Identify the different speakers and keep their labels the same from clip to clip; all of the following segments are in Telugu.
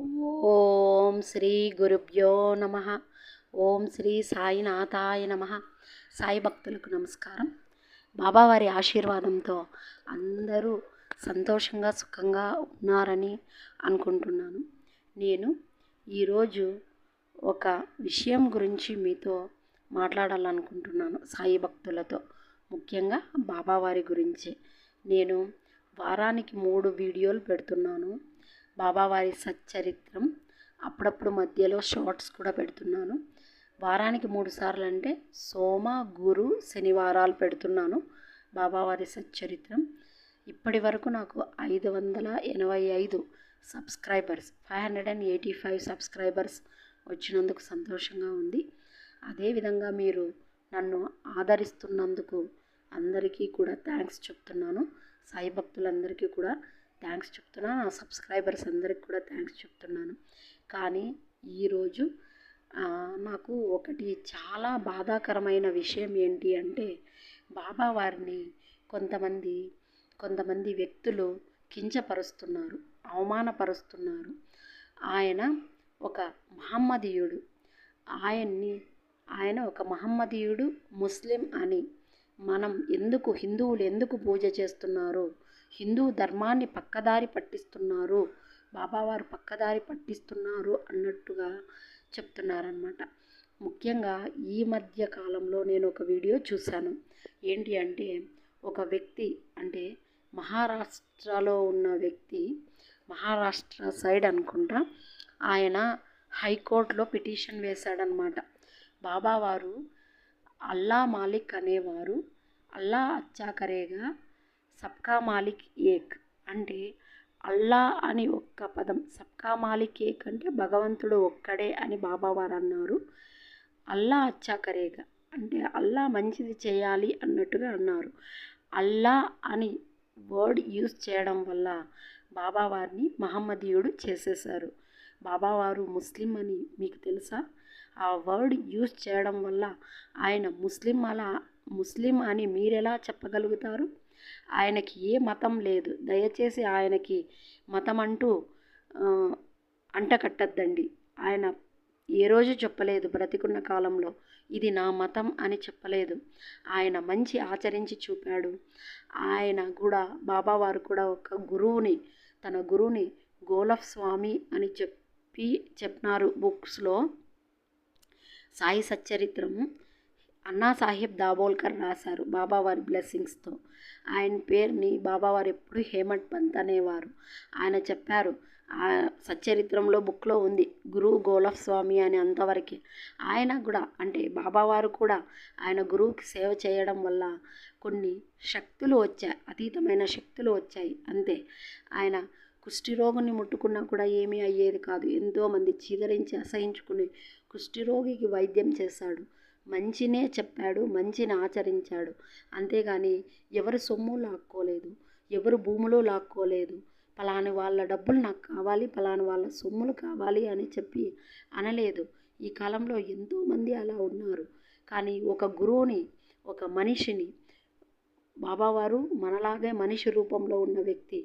Speaker 1: ఓం శ్రీ గురుభ్యో నమ. ఓం శ్రీ సాయినాథాయ నమ. సాయి భక్తులకు నమస్కారం. బాబావారి ఆశీర్వాదంతో అందరూ సంతోషంగా సుఖంగా ఉన్నారని అనుకుంటున్నాను. నేను ఈరోజు ఒక విషయం గురించి మీతో మాట్లాడాలనుకుంటున్నాను సాయి భక్తులతో. ముఖ్యంగా బాబావారి గురించి. నేను వారానికి మూడు వీడియోలు పెడుతున్నాను. బాబావారి సచ్చరిత్రం అప్పుడప్పుడు మధ్యలో షార్ట్స్ కూడా పెడుతున్నాను. వారానికి మూడు సార్లు అంటే సోమ గురు శనివారాలు పెడుతున్నాను బాబావారి సచ్చరిత్రం. ఇప్పటి వరకు నాకు ఐదు వందల ఎనభై ఐదు subscribers five hundred and eighty five subscribers వచ్చినందుకు సంతోషంగా ఉంది. అదేవిధంగా మీరు నన్ను ఆదరిస్తున్నందుకు అందరికీ కూడా థ్యాంక్స్ చెప్తున్నాను. సాయి భక్తులందరికీ కూడా థ్యాంక్స్ చెప్తున్నా. నా సబ్స్క్రైబర్స్ అందరికి కూడా థ్యాంక్స్ చెప్తున్నాను. కానీ ఈరోజు నాకు ఒకటి చాలా బాధాకరమైన విషయం ఏంటి అంటే బాబా వారిని కొంతమంది కొంతమంది వ్యక్తులు కించపరుస్తున్నారు అవమానపరుస్తున్నారు. ఆయన ఒక మహమ్మదీయుడు. ఆయన్ని ఆయన ఒక మహమ్మదీయుడు ముస్లిం అని మనం ఎందుకు హిందువులు ఎందుకు పూజ చేస్తున్నారో హిందూ ధర్మాన్ని పక్కదారి పట్టిస్తున్నారు. బాబావారు పక్కదారి పట్టిస్తున్నారు అన్నట్టుగా చెప్తున్నారనమాట ముఖ్యంగా ఈ మధ్య కాలంలో నేను ఒక వీడియో చూశాను. ఏంటి అంటే ఒక వ్యక్తి అంటే మహారాష్ట్రలో ఉన్న వ్యక్తి మహారాష్ట్ర సైడ్ అనుకుంటా ఆయన హైకోర్టులో పిటిషన్ వేశాడనమాట బాబావారు అల్లా మాలిక్ అనేవారు అల్లా అచ్చాకరేగా సబ్కా మాలిక్ ఏక్ అంటే అల్లా అని ఒక్క పదం. సబ్కా మాలిక్ ఏక్ అంటే భగవంతుడు ఒక్కడే అని బాబావారు అన్నారు. అల్లా అచ్చాకరేగా అంటే అల్లా మంచిది చేయాలి అన్నట్టుగా అన్నారు. అల్లా అని వర్డ్ యూజ్ చేయడం వల్ల బాబావారిని మహమ్మదీయుడు చేసేశారు. బాబావారు ముస్లిం అని మీకు తెలుసా? ఆ వర్డ్ యూజ్ చేయడం వల్ల ఆయన ముస్లిం అలా ముస్లిం అని మీరెలా చెప్పగలుగుతారు? ఆయనకి ఏ మతం లేదు. దయచేసి ఆయనకి మతం అంటూ అంటకట్టద్దండి. ఆయన ఏ రోజు చెప్పలేదు బ్రతికున్న కాలంలో ఇది నా మతం అని చెప్పలేదు. ఆయన మంచి ఆచరించి చూపాడు. ఆయన కూడా బాబావారు కూడా ఒక గురువుని తన గురువుని గోలఫ్ స్వామి అని చెప్పి చెప్పినారు బుక్స్లో. సాయి సచ్చరిత్రము అన్నా సాహెబ్ దాబోల్కర్ రాశారు బాబావారి బ్లెస్సింగ్స్తో. ఆయన పేరుని బాబావారు ఎప్పుడు హేమంత్ పంత్ అనేవారు. ఆయన చెప్పారు ఆ సచ్చరిత్రంలో బుక్లో ఉంది గురువు గోలఫ్ స్వామి అని అంతవరకే. ఆయన కూడా అంటే బాబావారు కూడా ఆయన గురువుకి సేవ చేయడం వల్ల కొన్ని శక్తులు వచ్చాయి అతీతమైన శక్తులు వచ్చాయి అంతే. ఆయన కుష్ఠిరోగుని ముట్టుకున్నా కూడా ఏమీ అయ్యేది కాదు. ఎంతోమంది చీదరించి అసహించుకుని కుష్ఠిరోగికి వైద్యం చేశాడు. మంచినే చెప్పాడు మంచిని ఆచరించాడు. అంతేగాని ఎవరు సొమ్ము లాక్కోలేదు ఎవరు భూములు లాక్కోలేదు. పలాని వాళ్ళ డబ్బులు నాకు కావాలి పలాని వాళ్ళ సొమ్ములు కావాలి అని చెప్పి అనలేదు. ఈ కాలంలో ఎంతోమంది అలా ఉన్నారు. కానీ ఒక గురువుని ఒక మనిషిని బాబావారు మనలాగే మనిషి రూపంలో ఉన్న వ్యక్తి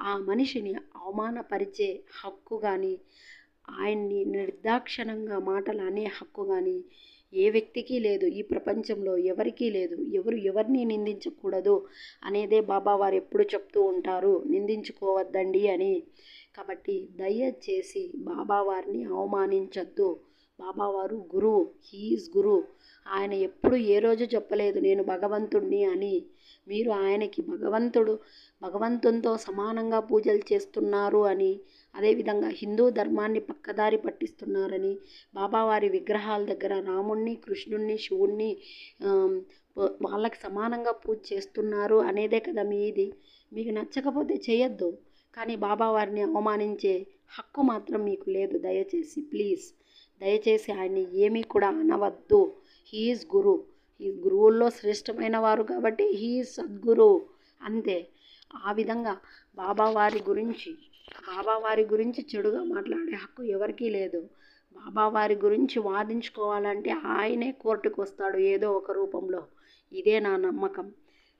Speaker 1: ఆ మనిషిని అవమానపరిచే హక్కు కానీ ఆయన్ని నిర్దాక్షణంగా మాటలు అనే హక్కు కానీ ఏ వ్యక్తికి లేదు ఈ ప్రపంచంలో ఎవరికీ లేదు ఎవరు ఎవరిని నిందించకూడదు అనేదే బాబా వారు ఎప్పుడు చెప్తూ ఉంటారు. నిందించుకోవద్దండి అని. కాబట్టి దయచేసి బాబావారిని అవమానించద్దు. బాబావారు గురువు. హీఈస్ గురువు. ఆయన ఎప్పుడు ఏ రోజు చెప్పలేదు నేను భగవంతుణ్ణి అని. మీరు ఆయనకి భగవంతుడు భగవంతునితో సమానంగా పూజలు చేస్తున్నారు అని. అదేవిధంగా హిందూ ధర్మాన్ని పక్కదారి పట్టిస్తున్నారని బాబావారి విగ్రహాల దగ్గర రాముణ్ణి కృష్ణుణ్ణి శివుణ్ణి వాళ్ళకి సమానంగా పూజ చేస్తున్నారు అనేదే కదా మీది. మీకు నచ్చకపోతే చేయొద్దు. కానీ బాబావారిని అవమానించే హక్కు మాత్రం మీకు లేదు. దయచేసి ప్లీజ్ దయచేసి ఆయన్ని ఏమీ కూడా అనవద్దు. He is guru. ఈ గురువుల్లో శ్రేష్టమైన వారు కాబట్టి హీఈస్ సద్గురు. అంతే. ఆ విధంగా బాబావారి గురించి బాబావారి గురించి చెడుగా మాట్లాడే హక్కు ఎవరికీ లేదు. బాబావారి గురించి వాదించుకోవాలంటే ఆయనే కోర్టుకు వస్తాడు ఏదో ఒక రూపంలో. ఇదే నా నమ్మకం.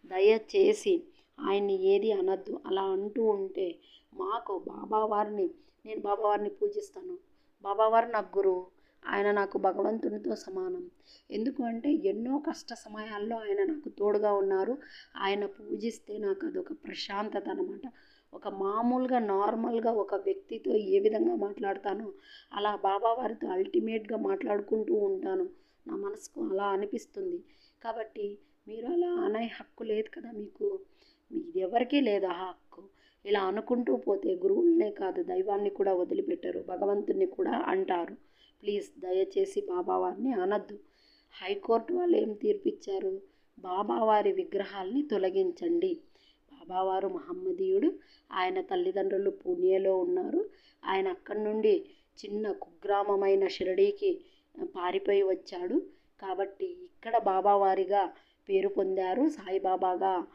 Speaker 1: దయచేసి ఆయన్ని ఏది అనద్దు. అలా అంటూ ఉంటే మాకు బాబావారిని నేను బాబావారిని పూజిస్తాను. బాబావారు నాకు గురువు. ఆయన నాకు భగవంతునితో సమానం. ఎందుకు అంటే ఎన్నో కష్ట సమయాల్లో ఆయన నాకు తోడుగా ఉన్నారు. ఆయన పూజిస్తే నాకు అదొక ప్రశాంతత అనమాట ఒక మామూలుగా నార్మల్గా ఒక వ్యక్తితో ఏ విధంగా మాట్లాడతానో అలా బాబావారితో అల్టిమేట్గా మాట్లాడుకుంటూ ఉంటాను. నా మనసుకు అలా అనిపిస్తుంది. కాబట్టి మీరు అలా అనే హక్కు లేదు కదా మీకు. ఇది ఎవరికీ లేదు ఆ హక్కు. ఇలా అనుకుంటూ పోతే గురువులనే కాదు దైవాన్ని కూడా వదిలిపెట్టరు భగవంతుని కూడా అంటారు. ప్లీజ్ దయచేసి బాబావారిని అనద్దు. హైకోర్టు వాళ్ళు ఏం తీర్పిచ్చారు? బాబావారి విగ్రహాల్ని తొలగించండి. బాబావారు మహమ్మదీయుడు. ఆయన తల్లిదండ్రులు పూణేలో ఉన్నారు. ఆయన అక్కడి నుండి చిన్న కుగ్రామమైన షిరడీకి పారిపోయి వచ్చాడు. కాబట్టి ఇక్కడ బాబావారిగా పేరు పొందారు. సాయిబాబాగా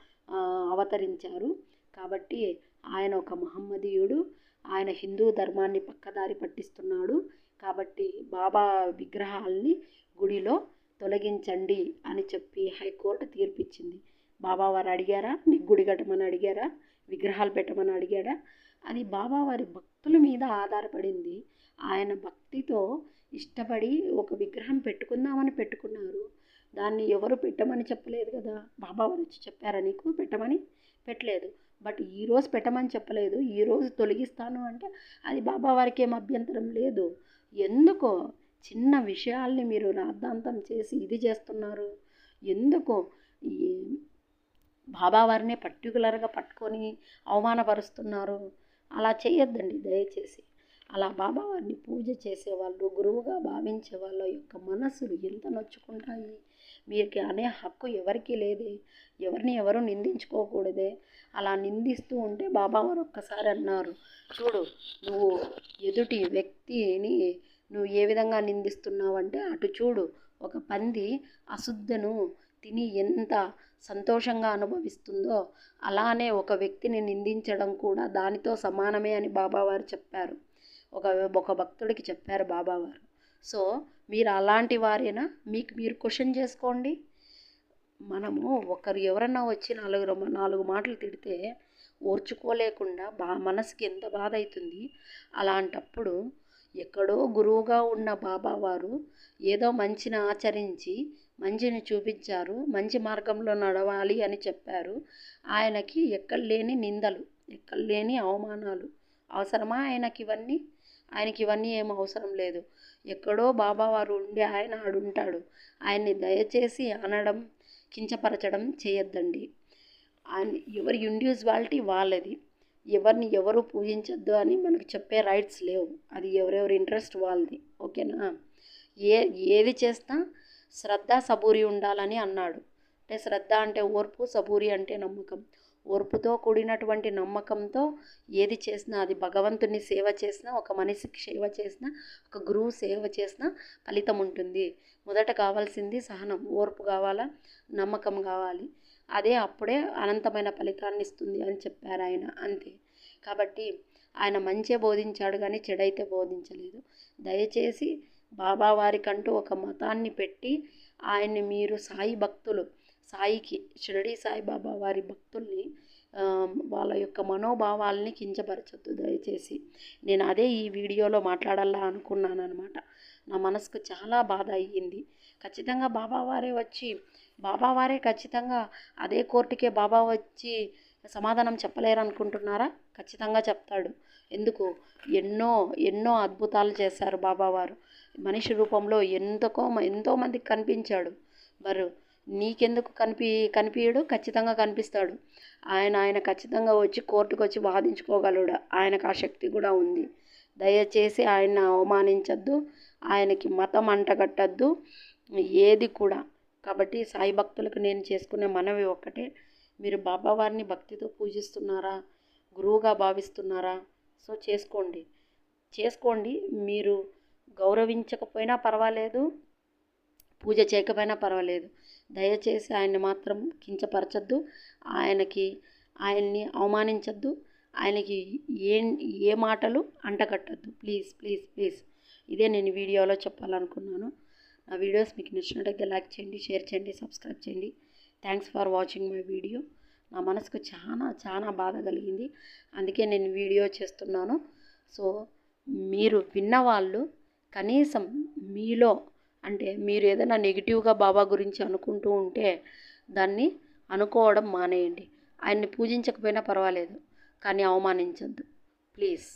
Speaker 1: అవతరించారు. కాబట్టి ఆయన ఒక మహమ్మదీయుడు. ఆయన హిందూ ధర్మాన్ని పక్కదారి పట్టిస్తున్నాడు. కాబట్టి బాబా విగ్రహాల్ని గుడిలో తొలగించండి అని చెప్పి హైకోర్టు తీర్పిచ్చింది. బాబావారు అడిగారా? నీకు గుడి కట్టమని అడిగారా? విగ్రహాలు పెట్టమని అడిగాడా? అది బాబావారి భక్తుల మీద ఆధారపడింది. ఆయన భక్తితో ఇష్టపడి ఒక విగ్రహం పెట్టుకుందామని పెట్టుకున్నారు. దాన్ని ఎవరు పెట్టమని చెప్పలేదు కదా? బాబావారు వచ్చి చెప్పారా నీకు? పెట్టమని? పెట్టలేదు. బట్ ఈరోజు పెట్టమని చెప్పలేదు. ఈరోజు తొలగిస్తాను అంటే అది బాబావారికి ఏం అభ్యంతరం లేదు. ఎందుకో చిన్న విషయాల్ని మీరు రాద్ధాంతం చేసి ఇది చేస్తున్నారు? ఎందుకో బాబా వారిని పర్టికులర్గా పట్టుకొని అవమానపరుస్తున్నారు. అలా చేయొద్దండి దయచేసి. అలా బాబావారిని పూజ చేసేవాళ్ళు గురువుగా భావించే వాళ్ళ యొక్క మనసులు ఎంత నొచ్చుకుంటాయి? మీకు అనే హక్కు ఎవరికీ లేదే. ఎవరిని ఎవరు నిందించుకోకూడదే. అలా నిందిస్తూ ఉంటే బాబావారు ఒక్కసారి అన్నారు చూడు నువ్వు ఎదుటి వ్యక్తిని నువ్వు ఏ విధంగా నిందిస్తున్నావంటే అటు చూడు. ఒక పంది అశుద్ధను తిని ఎంత సంతోషంగా అనుభవిస్తుందో అలానే ఒక వ్యక్తిని నిందించడం కూడా దానితో సమానమే అని బాబావారు చెప్పారు. ఒక ఒక భక్తుడికి చెప్పారు బాబావారు. సో మీరు అలాంటి వారేనా? మీకు మీరు క్వశ్చన్ చేసుకోండి. మనము ఒకరు ఎవరన్నా వచ్చి నాలుగు నాలుగు మాటలు తిడితే ఓర్చుకోలేకుండా బా మనసుకి ఎంత బాధ అవుతుంది? అలాంటప్పుడు ఎక్కడో గురువుగా ఉన్న బాబావారు ఏదో మంచిని ఆచరించి మంచిని చూపించారు మంచి మార్గంలో నడవాలి అని చెప్పారు. ఆయనకి ఎక్కడలేని నిందలు ఎక్కడలేని అవమానాలు అవసరమా ఆయనకి ఇవన్నీ? ఆయనకి ఇవన్నీ ఏం అవసరం లేదు. ఎక్కడో బాబావారు ఉండి ఆయన ఆడుంటాడు. ఆయన్ని దయచేసి అనడం కించపరచడం చేయొద్దండి. ఆయన ఎవరి ఇండివిజువాలిటీ వాళ్ళది. ఎవరిని ఎవరు పూజించొద్దు అని మనకు చెప్పే రైట్స్ లేవు. అది ఎవరెవరి ఇంట్రెస్ట్ వాళ్ళది. ఓకేనా ఏ ఏది చేస్తా శ్రద్ధ సబూరి ఉండాలని అన్నాడు. అంటే శ్రద్ధ అంటే ఓర్పు సబూరి అంటే నమ్మకం. ఓర్పుతో కూడినటువంటి నమ్మకంతో ఏది చేసినా అది భగవంతుని సేవ చేసినా ఒక మనిషికి సేవ చేసినా ఒక గురువు సేవ చేసినా ఫలితం ఉంటుంది. మొదట కావాల్సింది సహనం. ఓర్పు కావాలా? నమ్మకం కావాలి. అదే అప్పుడే అనంతమైన ఫలితాన్ని ఇస్తుంది అని చెప్పారు ఆయన. అంతే. కాబట్టి ఆయన మంచే బోధించాడు కానీ చెడైతే బోధించలేదు. దయచేసి బాబా వారికంటూ ఒక మతాన్ని పెట్టి ఆయన్ని మీరు సాయి భక్తులు సాయికి షిరడి సాయిబాబా వారి భక్తుల్ని వాళ్ళ యొక్క మనోభావాల్ని కించపరచొద్దు. దయచేసి నేను అదే ఈ వీడియోలో మాట్లాడాలా అనుకున్నాను అనమాట నా మనసుకు చాలా బాధ అయ్యింది. ఖచ్చితంగా బాబావారే వచ్చి బాబావారే ఖచ్చితంగా అదే కోర్టుకే బాబా వచ్చి సమాధానం చెప్పలేరు అనుకుంటున్నారా ఖచ్చితంగా చెప్తాడు. ఎందుకు? ఎన్నో ఎన్నో అద్భుతాలు చేశారు బాబావారు. మనిషి రూపంలో ఎంతకో ఎంతోమందికి కనిపించాడు. మరి నీకెందుకు కనిపి కనిపించడు ఖచ్చితంగా కనిపిస్తాడు. ఆయన ఆయన ఖచ్చితంగా వచ్చి కోర్టుకు వచ్చి వాదించుకోగలడు. ఆయనకు ఆ శక్తి కూడా ఉంది. దయచేసి ఆయన అవమానించద్దు. ఆయనకి మతం అంటగట్టద్దు. ఏది కూడా. కాబట్టి సాయి భక్తులకు నేను చేసుకునే మనవి ఒక్కటే. మీరు బాబావారిని భక్తితో పూజిస్తున్నారా? గురువుగా భావిస్తున్నారా? సో చేసుకోండి. చేసుకోండి. మీరు గౌరవించకపోయినా పర్వాలేదు. పూజ చేయకపోయినా పర్వాలేదు. దయచేసి ఆయన్ని మాత్రం కించపరచద్దు. ఆయనకి ఆయన్ని అవమానించద్దు. ఆయనకి ఏ ఏ మాటలు అంటగట్టద్దు. Please please please. ఇదే నేను వీడియోలో చెప్పాలనుకున్నాను. నా వీడియోస్ మీకు నచ్చినట్టయితే లైక్ చేయండి షేర్ చేయండి సబ్స్క్రైబ్ చేయండి. Thanks for watching my video నా మనసుకు చాలా చాలా బాధ కలిగింది. అందుకే నేను వీడియో చేస్తున్నాను. సో మీరు విన్నవాళ్ళు కనీసం మీలో అంటే మీరు ఏదైనా నెగిటివ్గా బాబా గురించి అనుకుంటూ ఉంటే దాన్ని అనుకోవడం మానేయండి. ఆయన్ని పూజించకపోయినా పర్వాలేదు కానీ అవమానించద్దు. ప్లీజ్